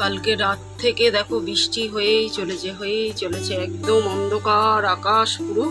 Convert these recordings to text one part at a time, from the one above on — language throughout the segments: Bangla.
কালকে রাত থেকে দেখো বৃষ্টি হয়েই চলেছে হয়েই চলেছে। একদম অন্ধকার, আকাশ পুরো।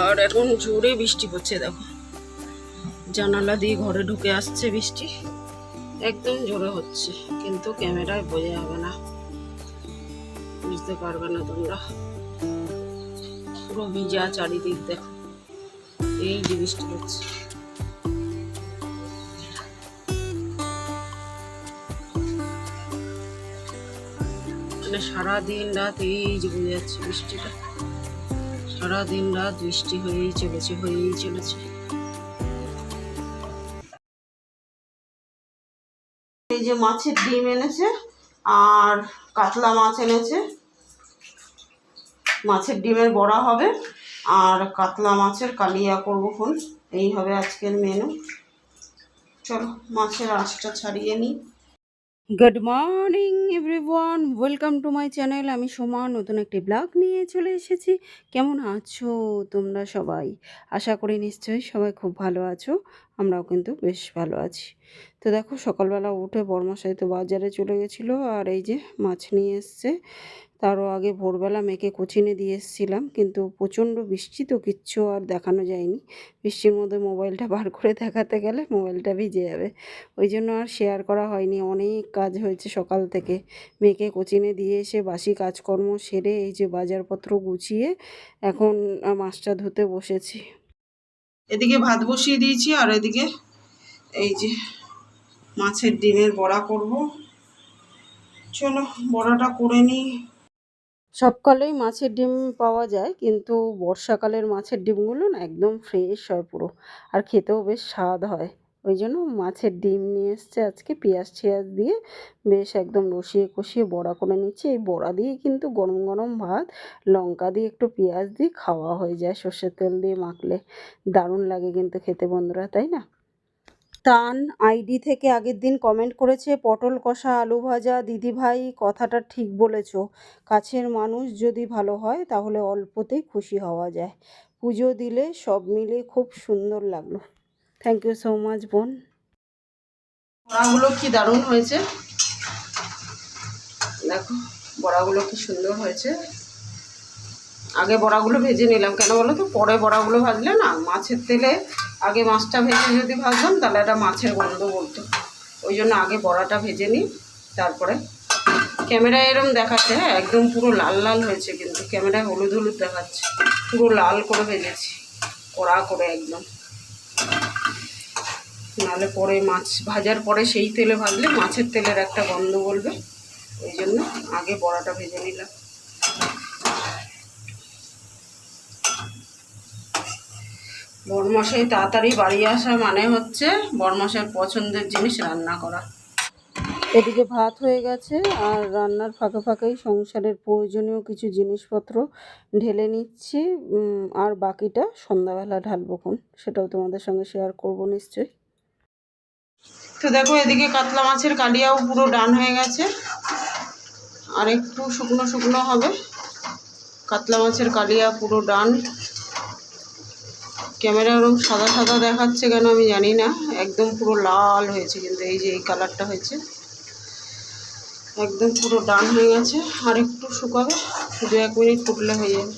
আর এখন জোরে বৃষ্টি পড়ছে, দেখো। জানালা দিয়ে ঘরে ঢুকে আসছে বৃষ্টি। একদম জোরে হচ্ছে, কিন্তু ক্যামেরায় বোঝা যাবে না। বুঝতে পারবে না তোমরা। পুরো ভিজা চারিদিক, দেখো। এই যে বৃষ্টি হচ্ছে। মানে সারাদিন রাত এই যে বোঝা যাচ্ছে বৃষ্টিটা। সারাদিন রাত বৃষ্টি হয়েই চলেছে হয়েই চলেছে। এই যে মাছের ডিম এনেছে আর কাতলা মাছ এনেছে। মাছের ডিমের বড়া হবে আর কাতলা মাছের কালিয়া করব ফোন এই হবে আজকের মেনু চলো, মাছের আঁশটা ছাড়িয়ে নিই। Good morning everyone welcome to my channel আমি সোমা, নতুন একটি ব্লগ নিয়ে চলে এসেছি। কেমন আছো তোমরা সবাই? আশা করি নিশ্চয়ই সবাই খুব ভালো আছো। আমরাও কিন্তু বেশ ভালো আছি। তো দেখো, সকালবেলা উঠে বর্মাশাই তো বাজারে চলে গেছিল আর এই যে মাছ নিয়ে এসছে। তারও আগে ভোরবেলা মেয়েকে কোচিনে দিয়ে এসেছিলাম, কিন্তু প্রচণ্ড বৃষ্টি তো কিচ্ছু আর দেখানো যায়নি। বৃষ্টির মধ্যে মোবাইলটা বার করে দেখাতে গেলে মোবাইলটা ভিজে যাবে। ওই জন্য আর শেয়ার করা হয়নি। অনেক কাজ হয়েছে সকাল থেকে। মেয়েকে কোচিনে দিয়ে এসে বাসি কাজকর্ম সেরে এই যে বাজারপত্র গুছিয়ে এখন মাছটা ধুতে বসেছি। এদিকে ভাত বসিয়ে দিয়েছি, আর এদিকে এই যে মাছের ডিমের বড়া করব। চলো, বড়াটা করে নিই। সবকালেই মাছের ডিম পাওয়া যায়, কিন্তু বর্ষাকালের মাছের ডিমগুলো না একদম ফ্রেশ হয় পুরো, আর খেতেও বেশ স্বাদ হয়। ওই জন্য মাছের ডিম নিয়ে এসছে আজকে, পেঁয়াজ টিয়াজ দিয়ে বেশ একদম রসিয়ে কষিয়ে বড়া করে নিচ্ছি। এই বড়া দিয়ে কিন্তু গরম গরম ভাত, লঙ্কা দিয়ে একটু পেঁয়াজ দিয়ে খাওয়া হয়ে যায় সর্ষের তেল দিয়ে মাখলে। দারুণ লাগে কিন্তু খেতে বন্ধুরা, তাই না? টান আইডি থেকে আগের দিন কমেন্ট করেছে, পটল কষা, আলু ভাজা দিদিভাই কথাটা ঠিক বলেছ। কাছের মানুষ যদি ভালো হয়, তাহলে অল্পতেই খুশি হওয়া যায়। পুজো দিলে সব মিলে খুব সুন্দর লাগল। থ্যাংক ইউ সো মাচ বোন। বড়াগুলো কি দারুণ হয়েছে? দেখো, বড়াগুলো কি সুন্দর হয়েছে। আগে বড়াগুলো ভেজে নিলাম, কেন বলো তো? পরে বড়াগুলো ভাজলে না, মাছের তেলে আগে মাছটা ভেজে যদি ভাজতাম, তাহলে এটা মাছের গন্ধ বলতো। ওই জন্য আগে বড়াটা ভেজে নিই, তারপরে ক্যামেরায় এরম দেখাচ্ছে হ্যাঁ? একদম পুরো লাল লাল হয়েছে কিন্তু ক্যামেরায় হলুদ হলুদ দেখাচ্ছে। পুরো লাল করে ভেজেছি, কড়া করে একদম। নাহলে পরে মাছ ভাজার পরে সেই তেলে ভাজলে মাছের তেলের একটা গন্ধ বলবে। ওই জন্য আগে বড়াটা ভেজে নিলাম। বরমশাই তাড়াতাড়ি বাড়ি আসা মানে হচ্ছে বরমশাইয়ের পছন্দের জিনিস রান্না করা। এদিকে ভাত হয়ে গেছে, আর রান্নার ফাঁকে ফাঁকেই সংসারের প্রয়োজনীয় কিছু জিনিসপত্র ঢেলে নিচ্ছি। আর বাকিটা সন্ধ্যাবেলা ঢালবো কোন সেটাও তোমাদের সঙ্গে শেয়ার করব নিশ্চয়ই। তো দেখো এদিকে কাতলা মাছের কালিয়াও পুরো ডান হয়ে গেছে। আর একটু শুকনো শুকনো হবে। কাতলা মাছের কালিয়া পুরো ডান। ক্যামেরা ওরকম সাদা সাদা দেখাচ্ছে কেন আমি জানি না। একদম পুরো লাল হয়েছে কিন্তু এই যে এই কালারটা হয়েছে। একদম পুরো ডান হয়ে গেছে। আর একটু শুকাবে। দু এক মিনিট ফুটলে হয়ে যাবে।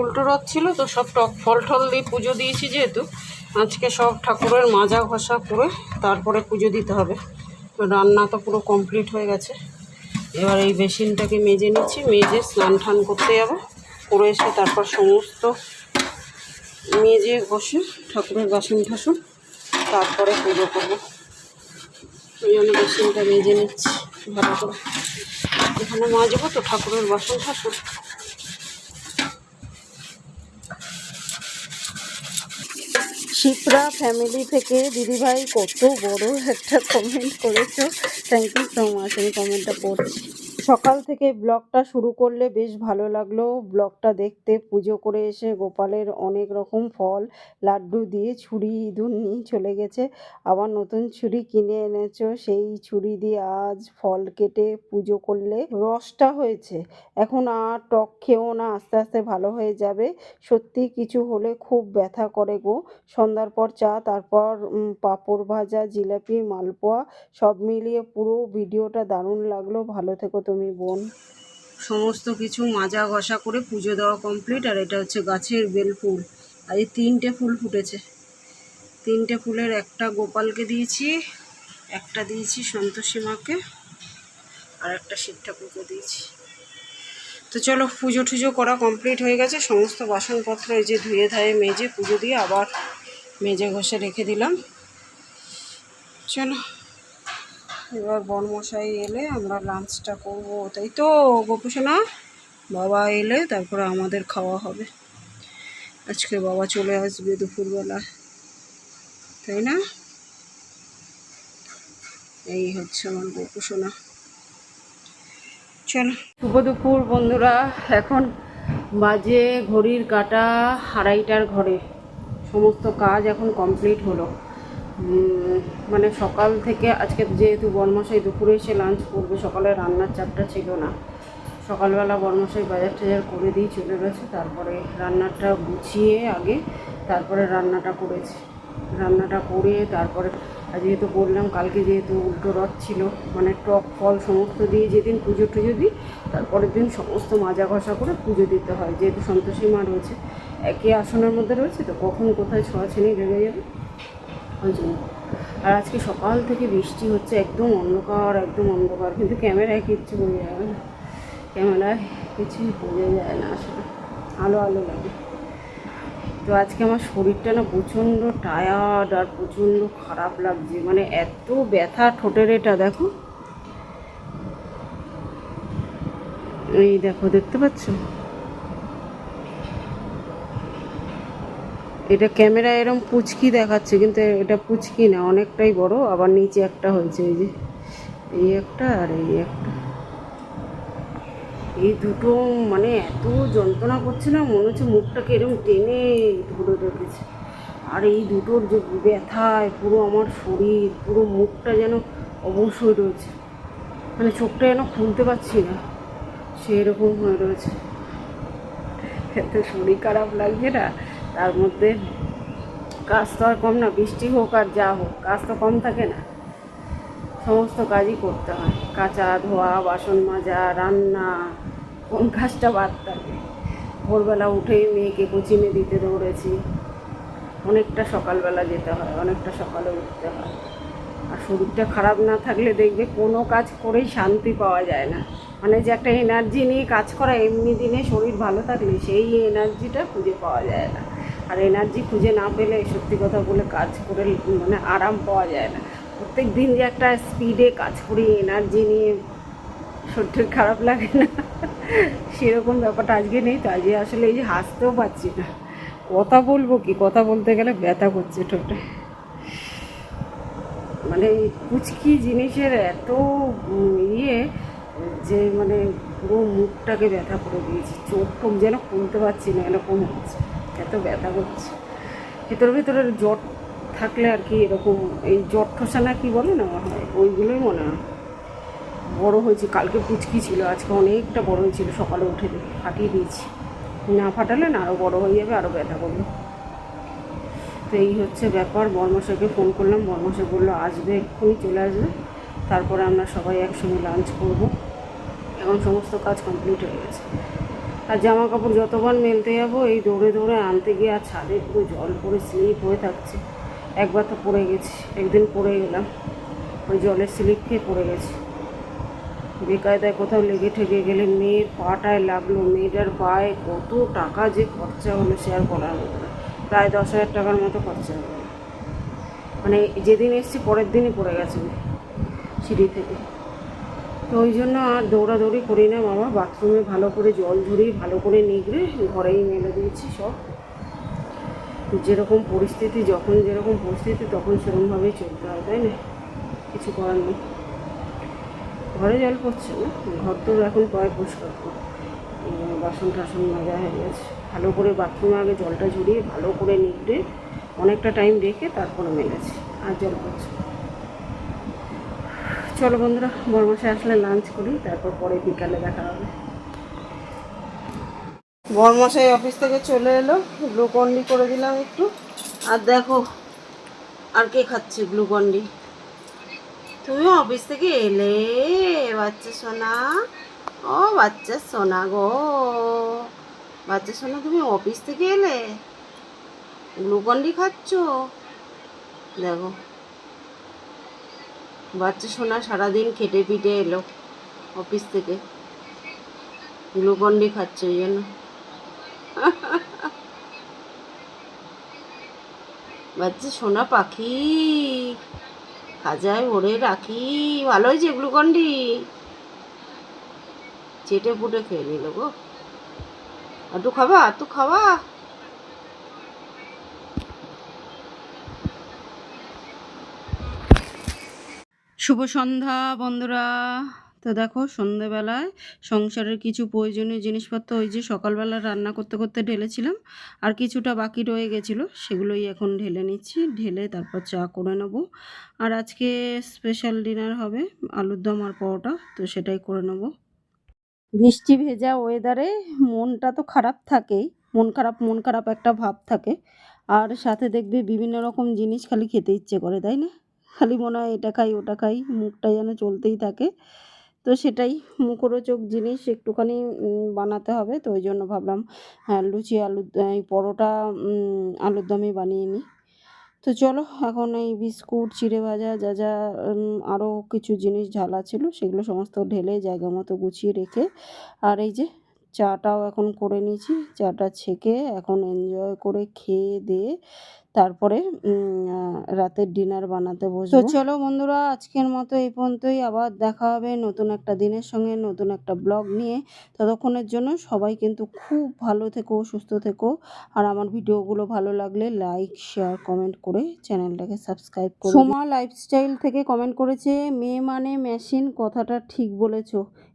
উল্টো রথ ছিল তো সব টক ফল টল দিয়ে পুজো দিয়েছি যেহেতু। আজকে সব ঠাকুরের মাজা ঘষা করে তারপরে পুজো দিতে হবে। রান্না তো পুরো কমপ্লিট হয়ে গেছে। এবার এই বেসিনটাকে মেজে নিচ্ছি, মেজে স্নান টান করতে যাব। করে এসে তারপর সমস্ত মেজে ঘষে ঠাকুরের বাসন ঠাসন, তারপরে পুজো করব। ওই জন্য বেসিনটা মেজে নিচ্ছি ভালো করে। এখানে মাজবো তো ঠাকুরের বাসন ঠাসন। শিপ্রা ফ্যামিলি থেকে দিদিভাই কত বড় একটা কমেন্ট করেছ। থ্যাংক ইউ সো মাচ আমি কমেন্টটা পড়ছি। সকাল থেকে ব্লগটা শুরু করলে বেশ ভালো লাগল। ব্লগটা দেখতে, পুজো করে এসে গোপালের অনেক রকম ফল, লাড্ডু দিয়ে ছুরি, ইঁদুর নিয়ে চলে গেছে। আবার নতুন ছুরি কিনে এনেছো, সেই ছুরি দিয়ে আজ ফল কেটে পুজো করলে রসটা হয়েছে। এখন আর টক খেয়েও না, আস্তে আস্তে ভালো হয়ে যাবে। সত্যি কিছু হলে খুব ব্যথা করে গো। সন্ধ্যার পর চা, তারপর পাঁপড় ভাজা, জিলাপি, মালপোয়া, সব মিলিয়ে পুরো ভিডিওটা দারুণ লাগল। ভালো থেকো তুমি। বোন। সমস্ত কিছু মাজা ঘষা করে পুজো দেওয়া কমপ্লিট আর এটা হচ্ছে গাছের বেল ফুল আর এই তিনটে ফুল ফুটেছে। তিনটে ফুলের একটা গোপালকে দিয়েছি, একটা দিয়েছি সন্তোষী মাকে, আর একটা শিব ঠাকুরকে দিয়েছি। তো চলো, পুজো টুজো করা কমপ্লিট হয়ে গেছে। সমস্ত বাসনপত্র এই যে ধুয়ে ধায়ে মেজে পুজো দিয়ে আবার মেজে ঘষে রেখে দিলাম। চলো। এবার বনমশাই এলে আমরা লাঞ্চটা করব তাই তো গোপুসোনা, বাবা এলে তারপরে আমাদের খাওয়া হবে। আজকে বাবা চলে আসবে দুপুরবেলা, তাই না? এই হচ্ছে আমার গোপুসোনা। চলো। শুভ দুপুর বন্ধুরা, এখন বাজে ঘড়ির কাটা আড়াইটার ঘরে। সমস্ত কাজ এখন কমপ্লিট হলো। মানে সকাল থেকে আজকে যেহেতু বর্মশাই দুপুরে এসে লাঞ্চ করবে, সকালে রান্নার চাপটা ছিল না। সকালবেলা বর্মশাই বাজার টাজার করে দিয়ে চলে গেছে, তারপরে রান্নাটা গুছিয়ে আগে তারপরে রান্নাটা করেছে। রান্নাটা করে তারপরে যেহেতু বললাম কালকে যেহেতু উল্টো রথ ছিল মানে টক ফল সমস্ত দিয়ে যেদিন পুজো টুজো দিই, তারপরের দিন সমস্ত মাজা ঘষা করে পুজো দিতে হয়। যেহেতু সন্তোষী মা রয়েছে একই আসনের মধ্যে রয়েছে তো কখন কোথায় ছোঁয়াছানি লেগে যাবে? ওই জন্য। আর আজকে সকাল থেকে বৃষ্টি হচ্ছে, একদম অন্ধকার একদম অন্ধকার। কিন্তু ক্যামেরায় কিচ্ছু বোঝা যাবে না। ক্যামেরায় কিছুই বোঝা যায় না আসলে। আলো আলো লাগে। তো আজকে আমার শরীরটা না প্রচণ্ড টায়ার্ড আর প্রচণ্ড খারাপ লাগছে। মানে এত ব্যথা ঠোঁটের এটা, দেখো। এই দেখো, দেখতে পাচ্ছ? এটা ক্যামেরা এরম পুচকি দেখাচ্ছে, কিন্তু এটা পুচকি না, অনেকটাই বড়, আবার নিচে একটা হয়েছে এই যে। এই একটা আর এই একটা। এই দুটো মানে এত যন্ত্রণা করছে না, মনে হচ্ছে মুখটাকে এরকম টেনে ধরে রেখেছে। আর এই দুটোর যে ব্যথায় পুরো আমার শরীর, পুরো মুখটা যেন অবশ্যই রয়েছে। মানে চোখটা যেন খুলতে পারছি না, সেরকম হয়ে রয়েছে। এত শরীর খারাপ লাগছে না। তার মধ্যে কাজ তো আর কম না, বৃষ্টি হোক আর যা হোক, কাজ তো কম থাকে না। সমস্ত কাজই করতে হয়। কাচা ধোয়া, বাসন মাজা, রান্না, কোন কাজটা বাদ থাকে। ভোরবেলা উঠেই মেয়েকে কোচিংয়ে দিতে দৌড়েছি। অনেকটা সকালবেলা যেতে হয়, অনেকটা সকালে উঠতে হয়। আর শরীরটা খারাপ না থাকলে দেখবে কোনো কাজ করেই শান্তি পাওয়া যায় না। মানে যে একটা এনার্জি নিয়ে কাজ করা, এমনি দিনে শরীর ভালো থাকলে সেই এনার্জিটা খুঁজে পাওয়া যায় না। আর এনার্জি খুঁজে না পেলে সত্যি কথা বলে কাজ করে মানে আরাম পাওয়া যায় না। প্রত্যেক দিন যে একটা স্পিডে কাজ করি এনার্জি নিয়ে শরীর খারাপ লাগে না। সেরকম ব্যাপারটা আজকে নেই তো, আজকে আসলে এই যে হাসতেও পারছি না। কথা বলব কি? কথা বলতে গেলে ব্যথা করছে ঠোঁটে। মানে কুচকি জিনিসের এত ইয়ে যে মানে পুরো মুখটাকে ব্যথা করে দিয়েছে। চোখ টোক যেন খুলতে পারছি না, এরকম হচ্ছে। ব্যথা করছে। ভেতরে ভেতরে জট থাকলে আর কি এরকম এই জট ঠোসা না কি বলে না হয়? ওইগুলোই মনে হয়। বড়ো হয়েছে, কালকে পুচকি ছিল, আজকে অনেকটা বড় হয়েছিল, সকালে উঠে ফাটিয়ে দিয়েছি। না ফাটালে না আরও বড় হয়ে যাবে আরও ব্যথা করবে। তো এই হচ্ছে ব্যাপার বর্মশাইকে ফোন করলাম বর্মশাই বলল, আসবে, এক্ষুনি চলে আসবে। তারপরে আমরা সবাই একসঙ্গে লাঞ্চ করব। এখন সমস্ত কাজ কমপ্লিট হয়ে গেছে। আর জামা কাপড় যতবার মেলতে যাব, এই দৌড়ে দৌড়ে আনতে গিয়ে আর ছাদে পুরো জল পড়ে স্লিপ হয়ে থাকছে। একবার তো পড়ে গেছি, একদিন পড়ে গেলাম। ওই জলের স্লিপ খেয়ে পড়ে গেছি। বেকায়দায় কোথাও লেগে ঠেকে গেলে মেয়ের পাটায় লাগল। মেয়েটার পায়ে কত টাকা যে খরচা হলো আর বলার মতো প্রায় দশ হাজার টাকার মতো খরচা হলো। মানে যেদিন এসছি, পরের দিনই পড়ে গেছে সিঁড়ি থেকে। তো ওই জন্য আর দৌড়াদৌড়ি করি না বাবা বাথরুমে ভালো করে জল ঝরিয়ে ভালো করে নিগড়ে, ঘরেই মেলে দিয়েছি সব। যেরকম পরিস্থিতি, যখন যেরকম পরিস্থিতি, তখন সেরকমভাবেই চলতে হয়, তাই না? কিছু করার নেই। ঘরে জল পড়ছে না। ঘর তো এখন পরে পরিষ্কার। বাসন টাসন মাজা হয়ে গেছে। ভালো করে বাথরুমে আগে জলটা ঝরিয়ে ভালো করে নিগড়ে, অনেকটা টাইম রেখে তারপরে মেলেছি। আর জল পড়ছে চলো বন্ধুরা বরমাসে আসলে লাঞ্চ করি, তারপর পরে বিকালে দেখা হবে। বরমাসাই অফিস থেকে চলে এলো গ্লুকন্ডি করে দিলাম একটু। আর দেখো, আর কে খাচ্ছে গ্লুকন্ডি তুমি অফিস থেকে এলে, বাচ্চা সোনা। ও বাচ্চা সোনা গো। বাচ্চা সোনা, তুমি অফিস থেকে এলে? গ্লুকন্ডি খাচ্ছ? দেখো। বাচ্চা সোনা সারাদিন খেটে পিটে এলো অফিস থেকে। গ্লুকন্ডি খাচ্ছে ওই জন্য। বাচ্চা সোনা পাখি, খাজায় ভরে রাখি ভালো হয়েছে গ্লুকন্ডি চেটে পুটে খেয়ে নিল গো। একটু খাবা একটু খাবা। শুভ সন্ধ্যা, বন্ধুরা। তো দেখো সন্ধ্যেবেলায় সংসারের কিছু প্রয়োজনীয় জিনিসপত্র, ওই যে সকালবেলা রান্না করতে করতে ঢেলেছিলাম, আর কিছুটা বাকি রয়ে গেছিল, সেগুলোই এখন ঢেলে নিচ্ছি, ঢেলে তারপর চা করে নেব। আর আজকে স্পেশাল ডিনার হবে আলুর দম আর পরোটা, তো সেটাই করে নেব। বৃষ্টি ভেজা ওয়েদারে মনটা তো খারাপ থাকেই, মন খারাপ মন খারাপ একটা ভাব থাকে। আর সাথে দেখবে বিভিন্ন রকম জিনিস খালি খেতে ইচ্ছে করে, তাই না? খালি মনে হয় এটা খাই, ওটা খাই, মুখটা যেন চলতেই থাকে। তো সেটাই মুখরোচক জিনিস একটুখানি বানাতে হবে। তো ওই জন্য ভাবলাম হ্যাঁ লুচি আলু এই পরোটা আলুর দমই বানিয়ে নিই। তো চলো, এখন এই বিস্কুট, চিড়ে ভাজা, যা যা আরও কিছু জিনিস ঝালা ছিল সেগুলো সমস্ত ঢেলে জায়গা মতো গুছিয়ে রেখে, আর এই যে চাটাও এখন করে নিয়েছি। চাটা ছেঁকে এখন এনজয় করে খেয়ে দিয়ে তারপরে রাতের ডিনার বানাতে বসবো। তো চলো বন্ধুরা আজকের মতো এই পর্যন্তই। আবার দেখা হবে নতুন একটা দিনের সঙ্গে নতুন একটা ব্লগ নিয়ে। ততক্ষণের জন্য সবাই কিন্তু খুব ভালো থেকো সুস্থ থেকো। আর আমার ভিডিওগুলো ভালো লাগলে লাইক শেয়ার কমেন্ট করে চ্যানেলটাকে সাবস্ক্রাইব করো সোমা লাইফস্টাইল থেকে কমেন্ট করেছে মেয়ে মানে মেশিন কথাটা ঠিক বলেছ।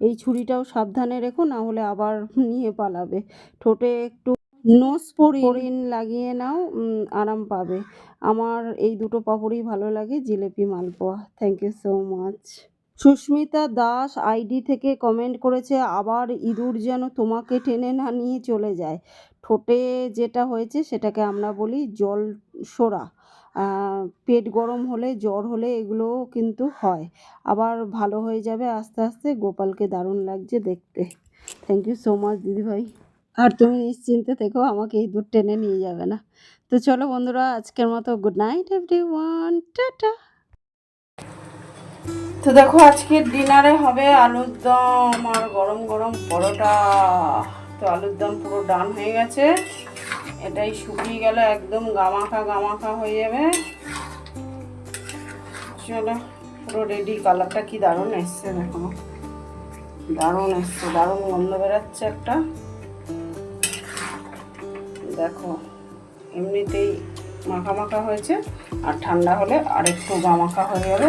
এই ছুরিটাও সাবধানে রেখো না হলে আবার নিয়ে পালাবে। ঠোঁটে একটু নোসপোরিন লাগিয়ে নাও আরাম পাবে। আমার এই দুটো পাপড়ই ভালো লাগে jalebi malpua. Thank you so much Susmita Das ID থেকে কমেন্ট করেছে আবার ইঁদুর যেন তোমাকে টেনে না নিয়ে চলে যায়। ঠোঁটে যেটা হয়েছে সেটাকে আমরা বলি জল সোরা পেট গরম হলে জ্বর হলে এগুলোও কিন্তু হয়। আবার ভালো হয়ে যাবে আস্তে আস্তে গোপালকে দারুণ লাগছে দেখতে। থ্যাংক ইউ সো মাচ দিদিভাই। আর তুমি নিশ্চিন্তে থেকো আমাকে এই দূর টেনে নিয়ে যাবে না। তো চলো বন্ধুরা, আজকের মতো good night everyone tata. তো দেখো, আজকের ডিনারে হবে আলুর দম আর গরম গরম পরোটা। তো আলুর দম পুরো ডান হয়ে গেছে। এটাই শুকিয়ে গেলে, একদম গামাখা গামাখা হয়ে যাবে। চলো, পুরো রেডি কালারটা কি দারুণ এসছে, দেখো। দারুণ এসছে, দারুণ গন্ধ বেরাচ্ছে একটা। দেখো এমনিতেই মাখা মাখা হয়েছে আর ঠান্ডা হলে আরেকটু গামাখা হয়ে যাবে